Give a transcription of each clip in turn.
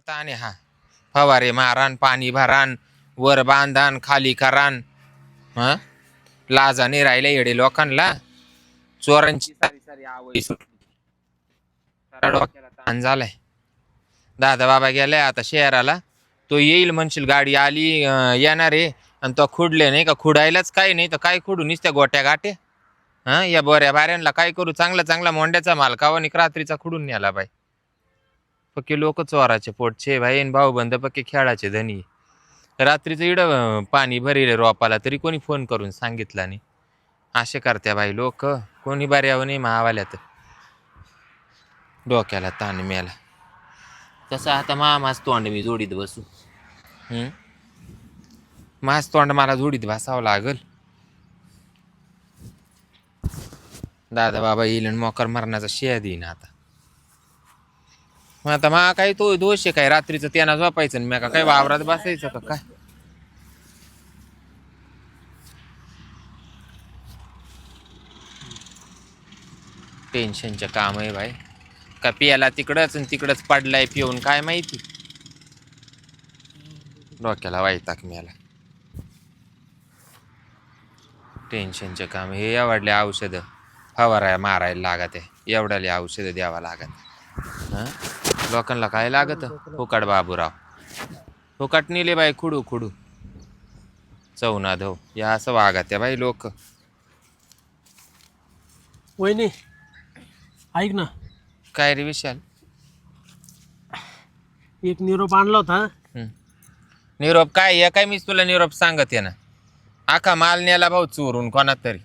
आता आणि हा. फवारे मारान पाणी भरान वर बांधान खाली करान. हा? लाजाने राहिले येडे लोकांना. चोरांची सारी सारी आवई सुटली. डोक्याला ताण झालाय. दादा बाबा गेलाय आता शहराला. तो येईल म्हणशील गाडी आली येणार आहे. आणि तो खुडले नाही का? खुडायलाच काही नाही तर काय खुडू? त्या गोट्या गाटे हा? या बोऱ्या बाऱ्यांना काय करू? चांगला चांगला मोंड्याचा मालकावा आणि रात्रीचा खुडून न्याला बाई. पक्के लोक चोराचे पोटचे भाई आणि भाऊ बंद पक्के खेळाचे धनी. रात्रीचं इड पाणी भरिले रोपाला तरी कोणी फोन करून सांगितला नाही. असे करत्या बाई लोक कोणी बऱ्यावर नाही महावाल्यात डोक्याला ताण मेला. तसं आता मामाच तोंड मी जोडीत बसू. माझ तोंड मला जोडीत भासावं लागल. दादा बाबा येईल आणि मोकर मरणाचा शिया देईन आता. मग आता मा काही तो दोष आहे काय? रात्रीचं त्यांना झोपायचं आणि मी का काय वावरात बसायचं का काय? टेन्शनचं काम आहे भाई. का पियाला तिकडंच आणि तिकडंच पडलाय पिऊन काय माहिती? डोक्याला वाईटाक मिळाला. टेन्शनचे काम हे एवढले औषधं फवाराय मारायला लागत आहे. एवढ्याले औषधं द्यावा लागत हं? लोकांना काय लागत? फुकट बाबूराव. फुकट नेले बाई खुडू खुडू. चौना धव. या असं वागत आहे बाई लोक. वहिनी ऐक ना. काय रे विशाल? एक निरोप आणला होता. हं. निरोप काय? या काय मीच तुला निरोप सांगत ना? आखा माल न्याला भाऊ चोरून कोणात तरी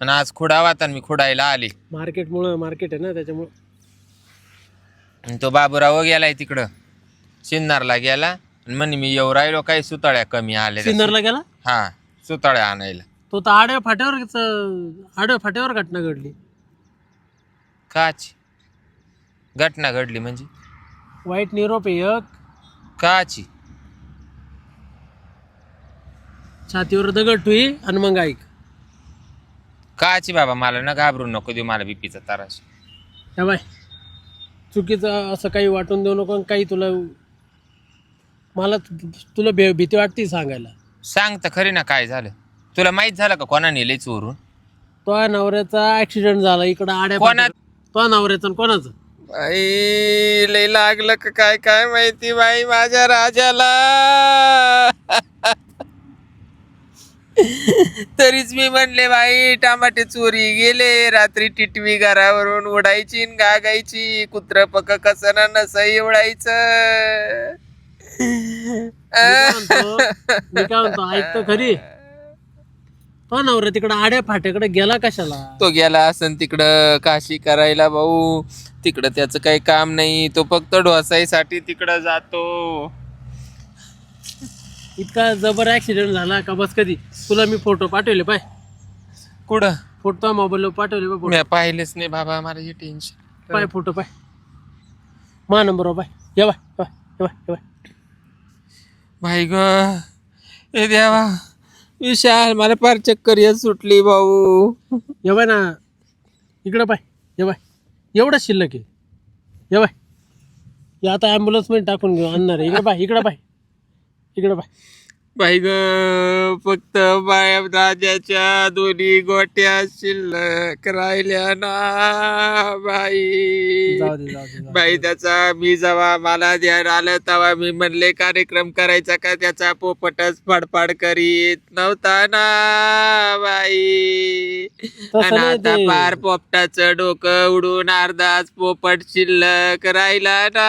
आणि आज खुडावा तर मी खुडायला आली. मार्केटमुळं मार्केट आहे ना त्याच्यामुळं. आणि तो बाबूराव गेलाय तिकडं. सिन्नरला गेला आणि म्हणे मी येऊ राहिलो. काही सुतळ्या कमी आले सिन्नरला गेला? हा सुतळ्या आणायला. तो तर आडव्या फाट्यावर आडव्या फाट्यावर घटना घडली. काची? घटना घडली म्हणजे? वाईट निरोप आहे एक. काची? छातीवर दगड ठुई आणि मग ऐक. काची बाबा मला ना घाबरू नको देऊ मला बीपीचा ताराश ह्या बाय. चुकीचं असं काही वाटून देऊ नको आणि काही तुला मला तुला भे भीती वाटते सांगायला. सांग तर खरी ना काय झालं. तुला माहीत झालं का कोणा नेले चोरून? तो नवऱ्याचा ऍक्सिडेंट झाला इकडं आड्या कोणा- तो नवऱ्याचा आणि कोणाचं? बाई लय लागलं का काय काय माहिती बाई माझ्या राजाला. तरीच मी म्हणले बाई टमाटे चोरी गेले रात्री टिटवी घरावरून उडायची न गागायची कुत्र पक कसं ना नसं एवढायचं मी काय म्हणतो मी काय म्हणतो ऐक तर खरी. तो नवरा तिकडं आड्या फाट्याकडे गेला कशाला? तो गेला असन तिकडं काशी करायला भाऊ. तिकडं त्याचं काही काम नाही तो फक्त ढोसाईसाठी तिकडं जातो. इतका जबर ऍक्सिडेंट झाला का बस कधी? तुला मी फोटो पाठवले पाय. कुठं? फोटो मोबाईलवर पाठवले पाय मी पाहिलेच नाही बाबा मला हे टेन्शन पाय फोटो पाय. मा नंबर पाय. ये बाय ये बाय, ये बाय, ये बाय. भाई ग हे देवा विशाल मला फार चक्कर येत सुटली भाऊ. ये बाय ना. इकडं पाय. ये बाय. एवढं शिल्लक आहे. ये बाय. हे आता ॲम्ब्युलन्समध्ये टाकून घेऊ आणणार आहे. इकडं पाय इकडं पाय. इकडं पाय भाई ग फक्त बाया राजाच्या दोन्ही गोट्या शिल्लक राहिल्या ना बाई. जाऊ दे जाऊ दे जाऊ दे. बाई त्याचा मी जेव्हा मला ध्यान आलं तेव्हा मी म्हणले कार्यक्रम करायचा का? त्याचा पोपटच फडफड करीत नव्हता ना बाई. तसं आणि नाही आता ते. पार पोपटाचं डोकं उडून अर्धाच पोपट शिल्लक राहिला ना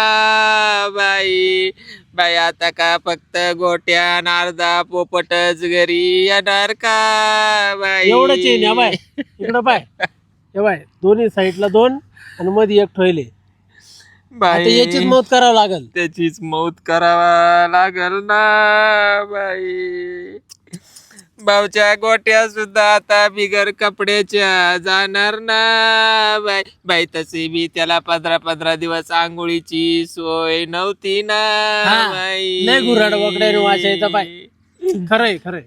बाई. बाई आता का फक्त गोट्या अर्धा पोपटच घरी येणार का बाई? एवढंच आहे ना बाय. इकडं पाय. हे बाय. दोन्ही साईडला दोन आणि मध्ये एक ठेवले. आता बाई याचीच मौत करावं लागल. त्याचीच मौत करावा लागल ना बाई. भाऊच्या गोट्या सुद्धा आता बिगर कपड्याच्या जाणार ना बाई बाई तशी बी त्याला पंधरा पंधरा दिवस आंघोळीची सोय नव्हती ना हा, बाई लय घुराड वगैरे बाई. खरंय खरंय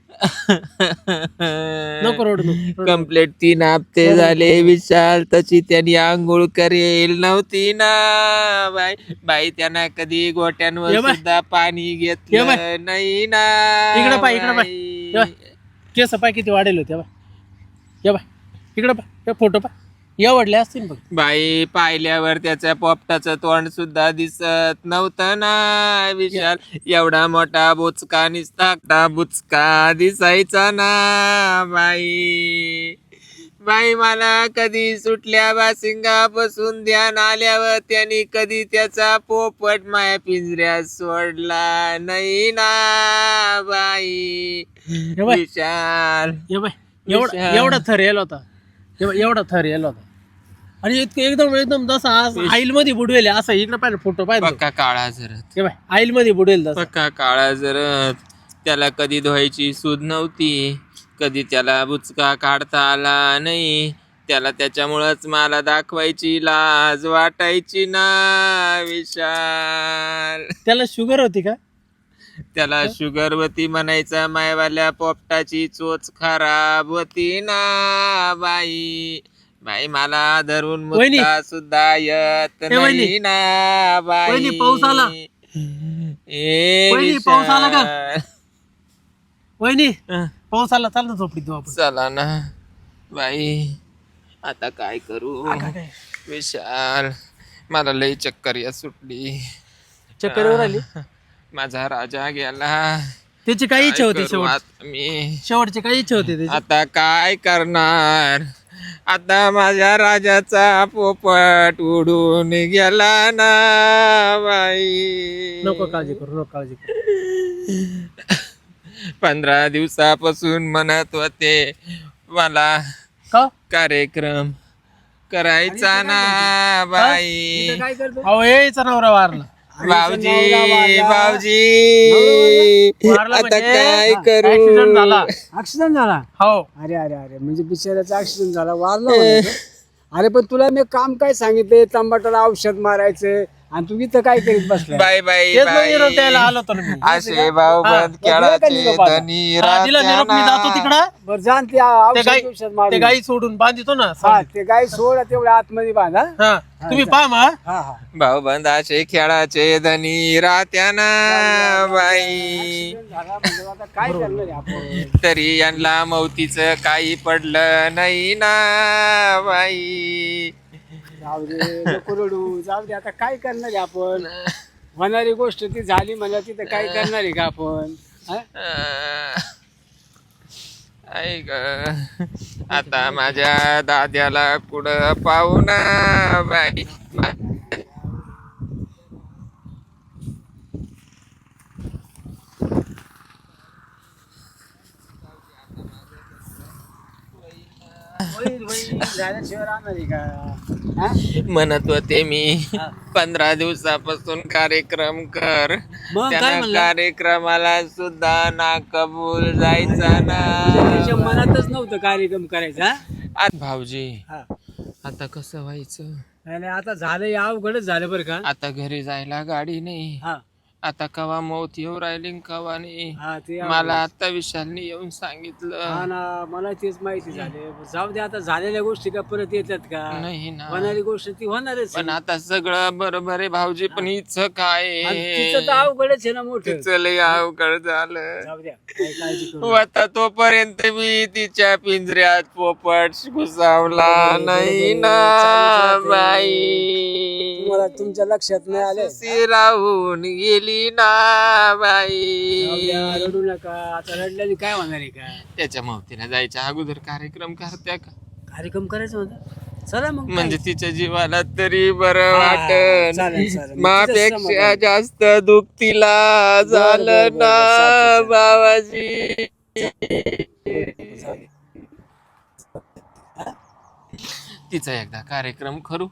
नको रडू नको रडू. कम्प्लेट तीन हप्ते झाले विशाल तशी त्यांनी आंघोळ करेल नव्हती ना बाई बाई त्यांना कधी गोट्यांवर ये. सुद्धा पाणी ये घेतलं. नाही ना इकडं पाय, इकडं पाय. बाई. ये बाय. केस पाय किती वाढेल होते बा या बा इकडं पाय फोटो पाय एवढले असतील बघ. बाई पाहिल्यावर त्याच्या पोपटाचं तोंड सुद्धा दिसत नव्हतं ना विशाल. एवढा मोठा बुचका निसता बुचका दिसायचा ना बाई. बाई मला कधी सुटल्या बासिंगापासून ध्यान आल्यावर त्यांनी कधी त्याचा पोपट माया पिंजऱ्यात सोडला नाही ना बाई. हे बाय विशाल. बाय एवढा विशाल. एवढा थर येलो होता. हे बाय, एवढा थर येलो होता. आणि इतकं एकदम एकदम जसा आईल मध्ये बुडवेल असं इकडे पाहिजे फोटो पाहिजे पक्का काळा जरत. हे बाय आईल मध्ये तसं पक्का काळा जरत. त्याला कधी धुवायची सूद नव्हती. कधी त्याला बुचका काढता आला नाही त्याला त्याच्यामुळंच मला दाखवायची लाज वाटायची ना विशाल त्याला शुगर होती का त्याला शुगरवती म्हणायचा मायवाल्या पोपटाची चोच खराब होती ना बाई बाई मला धरून वहिनी. मुक्का सुद्धा येत ए, वहिनी. नाही ना बाई वहिनी, पाऊस आला. ए वहिनी, पाऊस आला का? विशाल. वहिनी पाऊस आला चाल ना झोपडीत जाऊ आपण. चला ना. बाई आता काय करू? विशाल मला लई चक्कर या सुटली. चक्कर येऊन आली माझा राजा गेला. त्याची काय इच्छा होती करू शेवट? आता मी? शेवटची काय इच्छा होती त्याची? आता काय करणार? आता माझ्या राजाचा पोपट उडून गेला ना बाई. नको काळजी करू नको काळजी करू. पंधरा दिवसापासून म्हणत होते मला का? कार्यक्रम करायचा ना बाई. अहो यायचा नवरा वारला. भाऊजी भाऊजी आता म्हणजे काय ऍक्सिडेंट करू? झाला. ऍक्सिडेंट झाला? हो. अरे अरे अरे म्हणजे बिचाऱ्याचा ऍक्सिडेंट झाला वारला. अरे पण तुला मी काम काय सांगितले टमाटरला औषध मारायचं आणि तू इथं काय करीत बसलाय? बाय बाय तेच मग निरोप द्यायला आलो होतो ना मी. असे भाऊ बंद? धनी हा, दिला निरोप मी जातो रात्याना. तिकडं. बरं जाण ते ते औषध गाई औषध ते मारून गाई सोडून बांधितो ना हा ते गाय सोड तेवढ्या आतमध्ये बांधा हा. तुम्ही पहा हा. हा भाऊ बंदाचे खेळाचे धनी रात्याना बाई. झाला म्हणजे आता काय करणार आहे आपण? तरी यांना मौतीचं काही पडलं नाही ना बाई. जाऊ दे नको रडू जाऊ दे आता काय करणार आहे आपण? होणारी गोष्ट ती झाली म्हणा तिथं काय करणार आहे का आपण? हा? अं, ऐक आता माझ्या दाद्याला कुठं पाहू ना बाई. झाल्याशिवाय राहणार आहे का? हा? म्हणत होते मी पंधरा दिवसापासून कार्यक्रम कर. मग काय त्यांना म्हणला? कार्यक्रमाला सुद्धा ना कबूल जायचा ना. त्याच्या मनातच नव्हतं कार्यक्रम करायचा आ- भाऊजी हा? आता कसं व्हायचं? नाही नाही, आता झालं हे अवघडच झालं बरं का? आता घरी जायला गाडी नाही. हा. आता कवा मौत येऊ राहिली कवा नाही हा ते मला आता विशालने येऊन हा सांगितलं ना मला तेच माहिती झाले. जाऊ दे आता झालेल्या गोष्टी का परत येतात का? नाही ना. होणारी गोष्ट ती होणारच पण आता सगळं बरोबर आहे भाऊजी पण हिचं काय आणि तिचं तर अवघडच आहे ना मोठं. तिचं लय अवघड झालं. जाऊ द्या काही काळजी करू आता तोपर्यंत मी तिच्या पिंजऱ्यात पोपट घुसावला नाही ना. बाई. तुम्हाला तुमच्या लक्षात नाही आलं सी राहून गेली ना बाई. रडू नका. आता रडल्याने काय होणार आहे का? त्याच्या मौतीने जायच्या अगोदर कार्यक्रम करत्या का? कार्यक्रम करायचं होता चला मग? म्हणजे तिच्या जीवाला तरी बरं हा, चालेल, चालेल. मापेक्षा समाधान. जास्त दुःख तिला बरं, झालं बरं, ना बाबाजी. तिचा एकदा कार्यक्रम करू.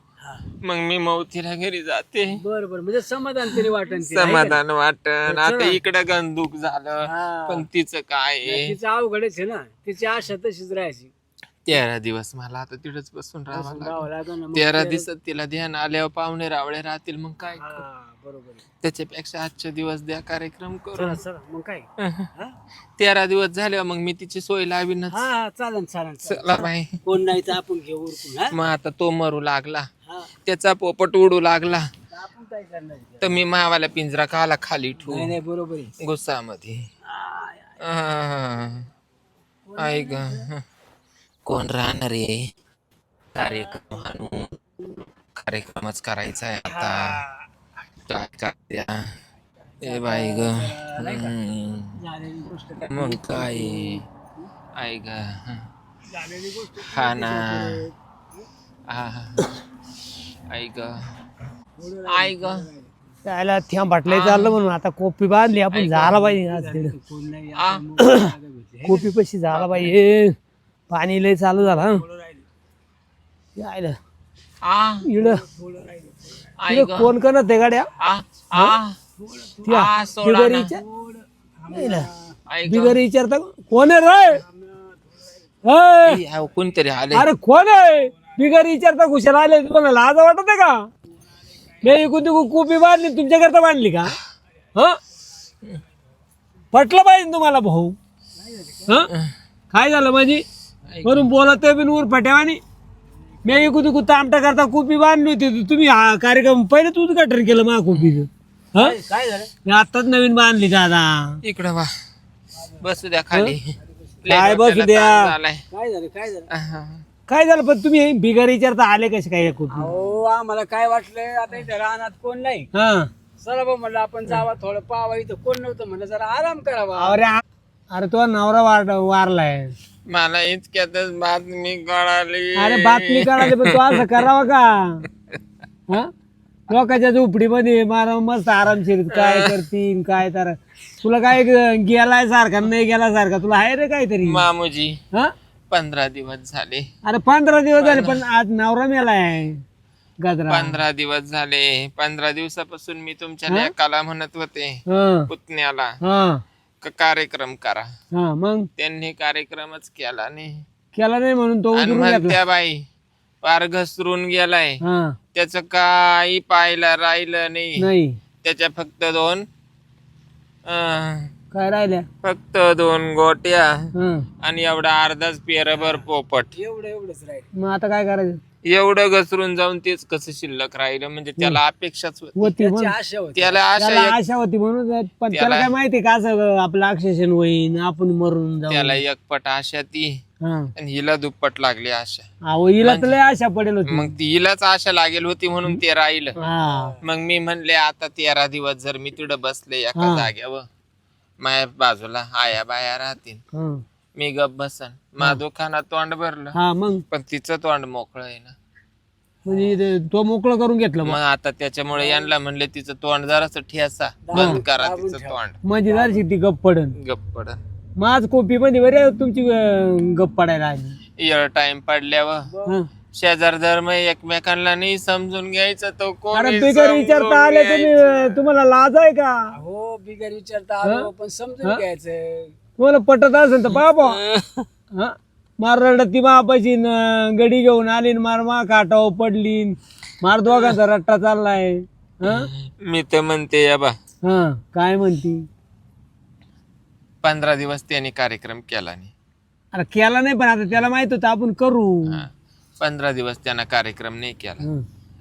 मग मी मौतीला घरी जाते बरं बरं म्हणजे समाधान तरी तिला, है का? समाधान वाटन आता. इकडं गंदूक झालं. पण तिचं काय आहे? तिचं अवघडच आहे ना तिची आशा तशीच राहायची तेरा दिवस मला आता तिथंच बसून राहावं लागेल राहावं लागेल ना. मग तेरा तेरा- दिवसात तिला ध्यान आल्यावर पाहुणे रावळे राहतील मग काय हा, बरोबर. त्याच्यापेक्षा आजचे दिवस द्या कार्यक्रम करू. चला चला. मग काय? हा? तेरा दिवस झाले मग मी तिची सोय लावीनच. हा हा, चालेल चालेल. चला बाई. कोण नाही तर आपण घेऊ उरकून हा? मग आता तो मरू लागला. हा. त्याचा पोपट उडू लागला. तर आपण काय करणार आहे? तर मी मावाला पिंजरा खाला खाली नाही ठेवू. नाही बरोबर आहे. गुस्सामध्ये. आय, आय. आह. ऐक कोण राहणार आहे? कार्यक्रम आणून कार्यक्रमच करायचा आहे आता. काय करत्या ए बाई ग काय? मग काय झालेली गोष्ट हा ना हा ऐक ऐक त्याला थ्या बाटल्या चाललं म्हणून आता कोपी बांधली आपण झाला पाहिजे आज तिकडं. कोपी पशी झाला पाहिजे पाणी लय चालू झाला हं. यायला आ. कोण करत आहे गाड्या. आ. आ. त्या आ, सोडा बिगर ना. विचार- यायला. ऐक बिगर विचारता कोण आहे रे? कोणतरी आले अरे कोण आहे? बिगर विचारता कुशाला आले. तुम्हाला लाज वाटत आहे का? मी इकून तिकून कुपी बांधली तुमच्याकरता बांधली का? ह? पटलं पाहिजे तुम्हाला भाऊ. ह? काय झालं माझी? वरून बोलत बिन ऊर फट्यावानी मी इकून तिकून तामटा करता कुपी बांधली होती तुम्ही हा कार्यक्रम पहिलेच उद्घाटन केलं मा कुपीचं. ह? काय झालं? मी आत्ताच नवीन बांधली दादा इकडं वा. बसू द्या खाली. काय बसू द्या? काय झालं काय झालं. काय झालं पण तुम्ही बिगर विचारता आले कसे काय या कुपी? अहो आम्हाला काय वाटलं आता इथे रानात कोण नाही. हा. चला बा म्हणलं आपण जावा थोडं. पावा इथं कोण नव्हतं म्हणलं जरा आराम करावा अरे आ- अरे तो नवरा वार वारलाय. मला इतक्यातच बातमी कळाली अरे बातमी कळाली पण तू असं करावं का? हा? लोकांच्या झोपडीमध्ये मारा मस्त आरामशीर काय करतील काय तर. तुला काय गेलाय सारखा नाही गेला सारखा तुला आहे रे काहीतरी? मामूजी हा? पंधरा दिवस झाले. अरे पंधरा दिवस झाले पण आज नवरा मेलाय. गजरा. पंधरा दिवस झाले. पंधरा दिवसापासून मी तुमच्या लेकाला म्हणत होते. हा. पुतण्याला. हा. क- कार्यक्रम करा. हा मग? त्यांनी कार्यक्रमच केला नाही. केला नाही म्हणून तो आणि उतरून घेतला. म्हणत्या बाई पार घसरून गेलाय. हा. त्याच काही पाहायला राहिलं नाही. नाही. त्याच्या फक्त दोन अं, काय राहिल्या? फक्त दोन गोट्या हा. आणि एवढा अर्धाच पेरभर पोपट. एवढं एवढंच राहील. मग आता काय करायचं? एवढं घसरून जाऊन तेच कसं शिल्लक राहिलं? म्हणजे त्याला अपेक्षाच होती होती त्याची म्हणून आशा होती. त्याला आशा एक- आशा होती म्हणून पण त्याला त्याला- काय माहिती का असं आपलं अक्षेशन होईन आपण मरून जाऊ. त्याला एकपट आशा ती. हा. आणि हिला दुप्पट लागली आशा. अहो हिला तर लय आशा पडेल होती. मग ती हिलाच आशा लागेल होती म्हणून ते राहिलं. हा. मग मी म्हणले आता तेरा दिवस जर मी तिथं बसले एका हा. जाग्यावर माझ्या बाजूला आया बाया राहतील. हा. मी गप बसन. मा दुकानात तोंड भरलं. हा मग? पण तिचं तोंड मोकळं आहे ना. म्हणजे ते तो मोकळं करून घेतलं मग? मग आता त्याच्यामुळे यांना म्हणले तिचं तोंड जरास ठेसा. बंद करा तिचं तोंड. माझी जरशी ती गप पडन. गप पडन. माझ कोपी मध्ये बरे तुमची अं, गप पडायला आली. एवढा टाइम पडल्यावर. हा. शेजार धर्म एकमेकांना नाही समजून घ्यायचं तो अरे कोणी बिगर विचारता आले तुम्ही तुम्हाला लाज आहे का? हो बिगर विचारता आलो पण समजून घ्यायचं. तुम्हाला पटत असेल तर बाबा हा? मार रडत ती मापाशी न गडी घेऊन आली न मार मा काटाव पडली न मार दोघांचा रट्टा चाललाय. हा? मी तर म्हणते या बा. हा काय म्हणती? पंधरा दिवस त्यांनी कार्यक्रम केला नाही. अरे केला नाही पण आता त्याला माहीत होतं आपण करू. हा. पंधरा दिवस त्यांना कार्यक्रम नाही केला. हं.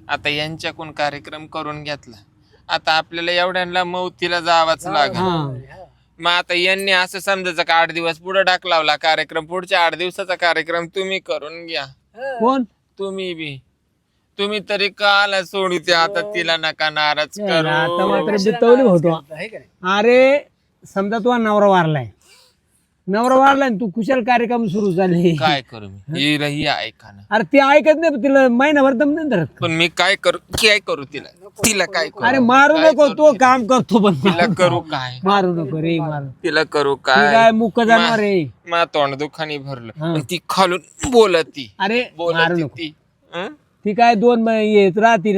आता यांच्याकडून कार्यक्रम करून घेतला. आता आपल्याला एवढ्यांना मौतीला जावाच लागेल. हा. मग आता यांनी असं समजायचं का आठ दिवस पुढे टाकलावला कार्यक्रम पुढच्या आठ दिवसाचा कार्यक्रम तुम्ही करून घ्या. कोण? तुम्ही बी. तुम्ही तरी काला सोडू ते आता तिला नका नाराज आता करू. मात्र बितवली होतो. आहे का नाही? अरे समजा तुझा नवरा वारलाय. नवरा न तू कुशल कार्यक्रम सुरू झाले. काय करू मी? ही? रही ऐका ना अरे ती ऐकत नाही तिला महिनाभर दम नाही धरत. पण मी काय करू काय करू तिला? तिला काय करू? अरे मारू नको तो काम करतो पण तिला करू काय? मारू नको रे मारू. तिला करू ती काय? काय मुक जाणार रे मा तोंड दुखानी भरलं. हा. पण ती खालून बोलती. अरे मारू बोलती नको. ती. हं? ती काय दोन येत राहतील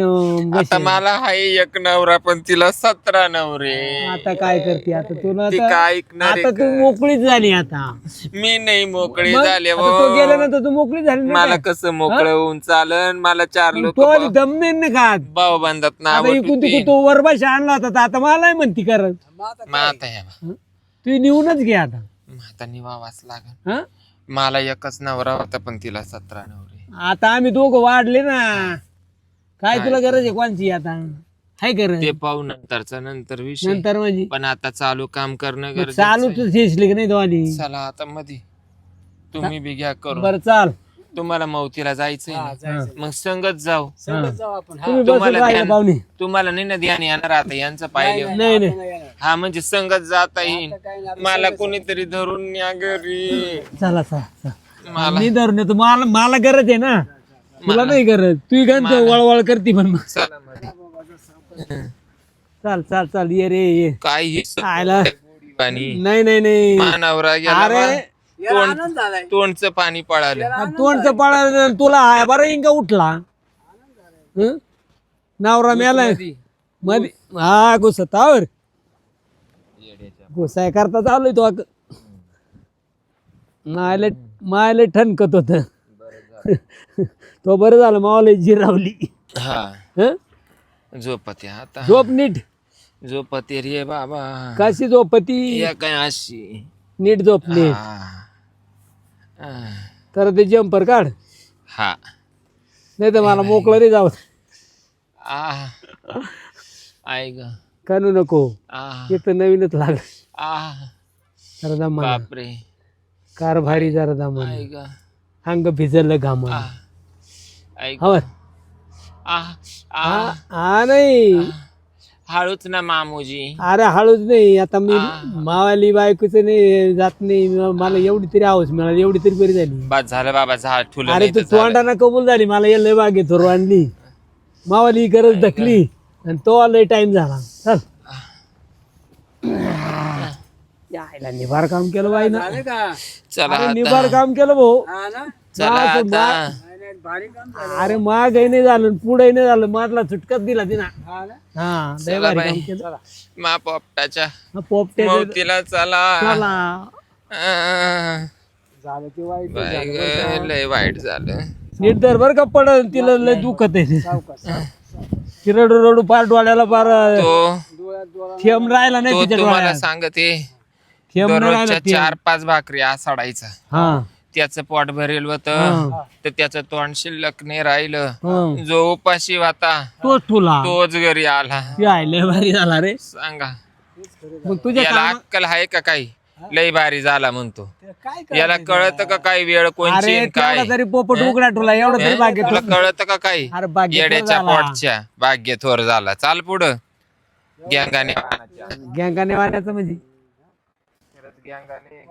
आता मला हाय एक नवरा पण तिला सतरा नवरे. आता काय करते? आता तुला ती आता काय ऐकणार आहे आता तू मोकळीच झाली आता. मी नाही मोकळे मग झाले आता वो. तो गेल्यानंतर तू मोकळी झाली ना मला काय? कसं मोकळं होऊन चालन? मला चार लोक तो आली दम नाही ना खात भाऊ बांधत ना आता इकून तिकून तो वरबाशी आणला होता तर आता मला म्हणती करत. माता या तू निवूनच घे आता. माता निवावाच लागल. हं? मला एकच नवरा होता पण तिला सतरा नवरे. आता आम्ही दोघं वाढले ना. काय तुला गरज आहे कोणची आता? हाय गरज. ते पाहू नंतरचा नंतर विषय. नंतर म्हणजे. पण आता चालू काम करणं गरजेचं चालूच शेसली की नाही तो. चला आता मध्ये तुम्ही बी घ्या करू बरं चाल. तुम्हाला मौतीला जायचंय ना? मग संगत जाऊ. जाऊ आपण हा. तुम्ही तुम्हाला राहिला ध्यान- पाहुणे. तुम्हाला नाही ना ध्यान येणार आता यांचं पाहिजे नाही नाही हा म्हणजे संगत जाता येईल मला कोणीतरी धरून न्या घरी. चला चला चला. मला मी धरून येतो. मला मला गरज आहे ना. तुला नाही गरज. तू गंज वळवळ करते पण मग. चला. मध्ये. चाल चाल चाल. ये रे ये. आयला पाणी. नाही नाही नाही. मानावरा अरे. झालाय तोंडचं पाणी पळालं. तोंडचं पळा तुला आहे बरं इंका उठला. हं? नवरा मेलाय. मध्ये हा घुसतावर घुसाय करता चालू तो. अक- मायले ठणकत होत. तो बरं झालं मावाला जिरावली हा. हं? झोपते आता. झोप नीट. झोपते रे बाबा. कशी झोपती? या काय अशी. नीट झोप नीट. हा. हा. तर ते जम्पर काढ. हा. नाही तर मला मोकळं रे जाऊ आ. ग. करू नको. आ. एक तर नवीनच लाग आ. जरा दमा बापरे. कार भारी जरा दमा अंग भिजलं घामा आ आ आ. हा नाही. हळूच ना मामूजी. अरे हळूच नाही. आता मी मावाली बायकोच नाही जात नाही. म- मला एवढी तरी आवाज मिळाली एवढी तरी बरी झाली. बस झालं बाबा ठुलं अरे नाही तू तर झालं. तोंडाना कबूल झाली. मला ये लय बागे थोर आणली मावाली गरज धकली. आणि तो लय टाइम झाला. चल. यायला निभार काम केलं बाई ना. झालं का? चला अरे आता. निभार काम केलं भाऊ. हा ना? चला मा- आता. नाही, नाही, भारी काम झालं. अरे मागही नाही झालं पुढे नाही झालं. मारला सुटकाच दिला तिना. हा ना? हा लय चला भारी बाई. काम केलं. मा पोपटाच्या. हा, पोपटे मौतीला चला. चला. आ, झालं ते वाईट बाई ग, लय वाईट झालं. नीट धर बर का पडल तिला लय दुखत आहे. सावकाश ती रडू रडू पार डोळ्याला पार तो डोळ्यात डोळा थेंब राहिला नाही तो तिच्या तुम्हाला डोळ्यात. सांगते. थेंब नाही राहिला दररोजच्या थेंब. चार पाच भाकरी हा. त्याचं पोट भरेल होत. हा. तर त्याचं तोंड शिल्लक नाही राहिलं. जो उपाशी होता तोच तुला. तोच घरी आला. ती आहे लय भारी झाला रे. सांगा. मग तुझ्या याला कामा- अक्कल आहे का काही? लय भारी झाला म्हणतो. काय याला कळत का काही वेळ कोणची अरे आणि काय? तेवढा तरी पोपट उघडा तुला एवढं तरी भाग्य तुला कळत का काही? अरे भाग्य येड्याच्या झाला. पोटच्या. भाग्य थोर झाला. चाल पुढं. गँगाने गँगाने वाण्याचं म्हणजे? गँगाने